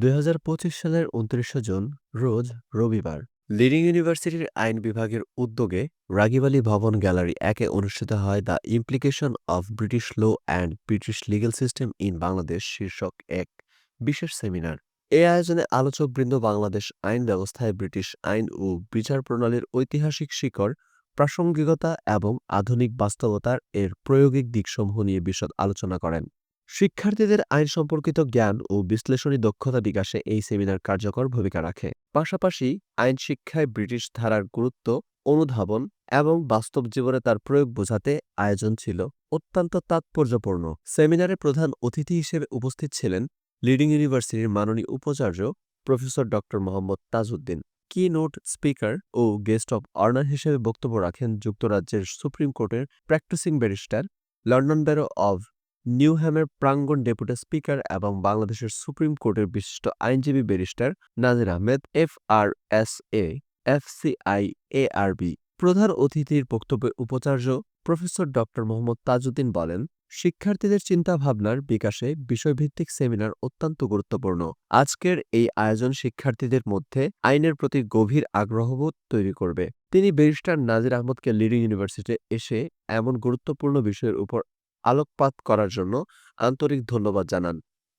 দুই হাজার পঁচিশ সালের উনত্রিশে জুন, রোজ রবিবার লিডিং ইউনিভার্সিটির আইন বিভাগের উদ্যোগে রাগিব আলী ভবন গ্যালারি একে অনুষ্ঠিত হয় the implication of British law and British legal system in Bangladesh শীর্ষক এক বিশেষ সেমিনার। এ আয়োজনে আলোচকবৃন্দ বাংলাদেশ আইন ব্যবস্থায় ব্রিটিশ আইন ও বিচার প্রণালীর ঐতিহাসিক শিকড় প্রাসঙ্গিকতা এবং আধুনিক বাস্তবতার এর প্রয়োগিক দিকসমূহ নিয়ে বিশদ আলোচনা করেন। শিক্ষার্থীদের আইন সম্পর্কিত জ্ঞান ও বিশ্লেষণী দক্ষতা বিকাশে এই সেমিনার কার্যকর ভূমিকা রাখে। পাশাপাশি, আইন শিক্ষায় ব্রিটিশ ধারার গুরুত্ব, অনুধাবন এবং বাস্তব জীবনে তার প্রয়োগ বোঝাতে আয়োজন ছিল অত্যন্ত তাৎপর্যপূর্ণ। সেমিনারে প্রধান অতিথি হিসেবে উপস্থিত ছিলেন লিডিং ইউনিভার্সিটির মাননীয় উপাচার্য professor Dr. Mohammad Tajuddin. Key note speaker O guest of honour হিসেবে বক্তব্য রাখেন যুক্তরাজ্যের সুপ্রিম কোর্টের practising barrister London borough of নিউহ্যামের প্রাঙ্গণ ডেপুটি স্পিকার এবং বাংলাদেশের সুপ্রিম কোর্টের বিশিষ্ট আইনজীবী barrister Nazir Ahmed F R S A FCI, ARB. প্রধান অতিথির বক্তব্যে উপাচার্য প্রফেসর ড. মোহাম্মদ তাজউদ্দিন বলেন, শিক্ষার্থীদের চিন্তাভাবনার বিকাশে বিষয়ভিত্তিক সেমিনার অত্যন্ত গুরুত্বপূর্ণ। আজকের এই আয়োজন শিক্ষার্থীদের মধ্যে আইনের প্রতি গভীর আগ্রহবোধ তৈরি করবে। তিনি ব্যারিস্টার নাজির আহমদকে লিডিং ইউনিভার্সিটি এসে এমন গুরুত্বপূর্ণ বিষয়ের উপর আলোকপাত করার জন্য আন্তরিক ধন্যবাদ জানান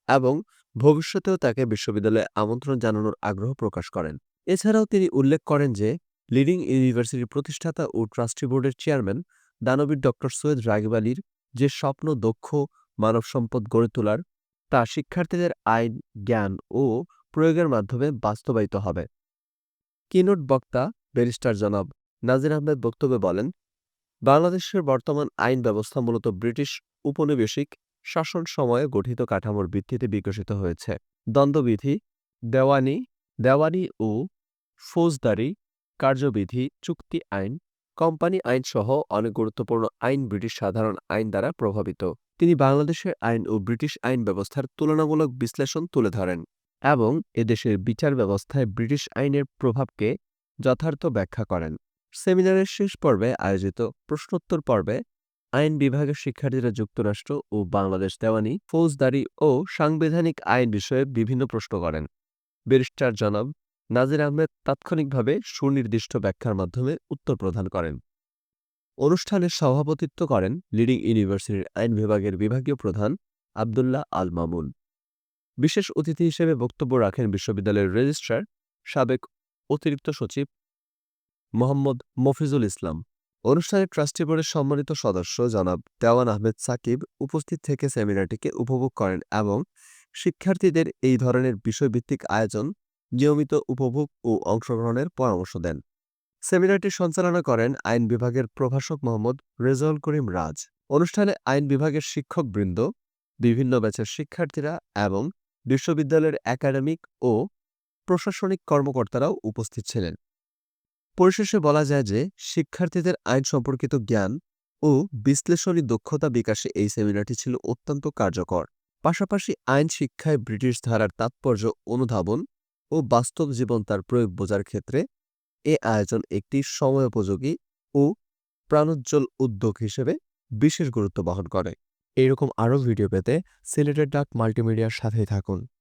এবং ভবিষ্যতেও তাকে বিশ্ববিদ্যালয়ে আমন্ত্রণ জানানোর আগ্রহ প্রকাশ করেন। এছাড়াও তিনি উল্লেখ করেন যে, লিডিং ইউনিভার্সিটির প্রতিষ্ঠাতা ও ট্রাস্টি বোর্ডের চেয়ারম্যান দানবীর ডক্টর সৈয়দ রাগিব আলীর যে স্বপ্ন, দক্ষ, মানব সম্পদ গড়ে তোলার, তা শিক্ষার্থীদের আইন, জ্ঞান ও প্রয়োগের মাধ্যমে বাস্তবায়িত হবে। কিনোট বক্তা, ব্যারিস্টার জনাব নাজির আহমেদ বক্তব্যে বলেন বাংলাদেশের বর্তমান আইন ব্যবস্থা মূলত ব্রিটিশ উপনিবেশিক শাসন সময়ে গঠিত কাঠামোর ভিত্তিতে বিকশিত হয়েছে। দ্বন্দ্ববিধি দেওয়ানি দেওয়ানি ও ফৌজদারি কার্যবিধি, চুক্তি আইন, কোম্পানি আইন সহ অনেক গুরুত্বপূর্ণ আইন ব্রিটিশ সাধারণ আইন দ্বারা প্রভাবিত। তিনি বাংলাদেশের আইন ও ব্রিটিশ আইন ব্যবস্থার তুলনামূলক বিশ্লেষণ তুলে ধরেন এবং এদেশের বিচার ব্যবস্থায় ব্রিটিশ আইনের প্রভাবকে যথার্থ ব্যাখ্যা করেন। সেমিনারের শেষ পর্বে আয়োজিত প্রশ্নোত্তর পর্বে আইন বিভাগের শিক্ষার্থীরা যুক্তরাষ্ট্র ও বাংলাদেশ দেওয়ানি, ফৌজদারি ও সাংবিধানিক আইন বিষয়ে বিভিন্ন প্রশ্ন করেন। ব্যারিস্টার জনাব নাজির আহমেদ তাৎক্ষণিকভাবে সুনির্দিষ্ট ব্যাখ্যার মাধ্যমে উত্তর প্রদান করেন। অনুষ্ঠানে সভাপতিত্ব করেন লিডিং ইউনিভার্সিটির আইন বিভাগের বিভাগীয় প্রধান আবদুল্লাহ আল মামুন। বিশেষ অতিথি হিসেবে বক্তব্য রাখেন বিশ্ববিদ্যালয়ের রেজিস্ট্রার, সাবেক অতিরিক্ত সচিব মোহাম্মদ মফিজুল ইসলাম। অনুষ্ঠানে ট্রাস্টি বোর্ডের সম্মানিত সদস্য জনাব দেওয়ান আহমেদ সাকিব উপস্থিত থেকে সেমিনারটিকে উপভোগ করেন এবং শিক্ষার্থীদের এই ধরনের বিষয়ভিত্তিক আয়োজন, নিয়মিত উপভোগ ও অংশগ্রহণের পরামর্শ দেন। সেমিনারটি সঞ্চালনা করেন আইন বিভাগের প্রভাষক মোহাম্মদ রেজাউল করিম রাজ। অনুষ্ঠানে আইন বিভাগের শিক্ষকবৃন্দ, বিভিন্ন ব্যাচের শিক্ষার্থীরা এবং বিশ্ববিদ্যালয়ের একাডেমিক ও প্রশাসনিক কর্মকর্তারাও উপস্থিত ছিলেন। পরিশেষে বলা যায় যে, শিক্ষার্থীদের আইন সম্পর্কিত জ্ঞান ও বিশ্লেষণী দক্ষতা বিকাশে এই সেমিনারটি ছিল অত্যন্ত কার্যকর। পাশাপাশি আইন শিক্ষায় ব্রিটিশ ধারার তাৎপর্য অনুধাবন ও বাস্তব জীবন তার প্রয়োগ বোঝার ক্ষেত্রে এ আয়োজন একটি সময়োপযোগী ও প্রাণোজ্জ্বল উদ্যোগ হিসেবে বিশেষ গুরুত্ব বহন করে। এরকম আরও ভিডিও পেতে সিলেটের ডাক মাল্টিমিডিয়ার সাথেই থাকুন।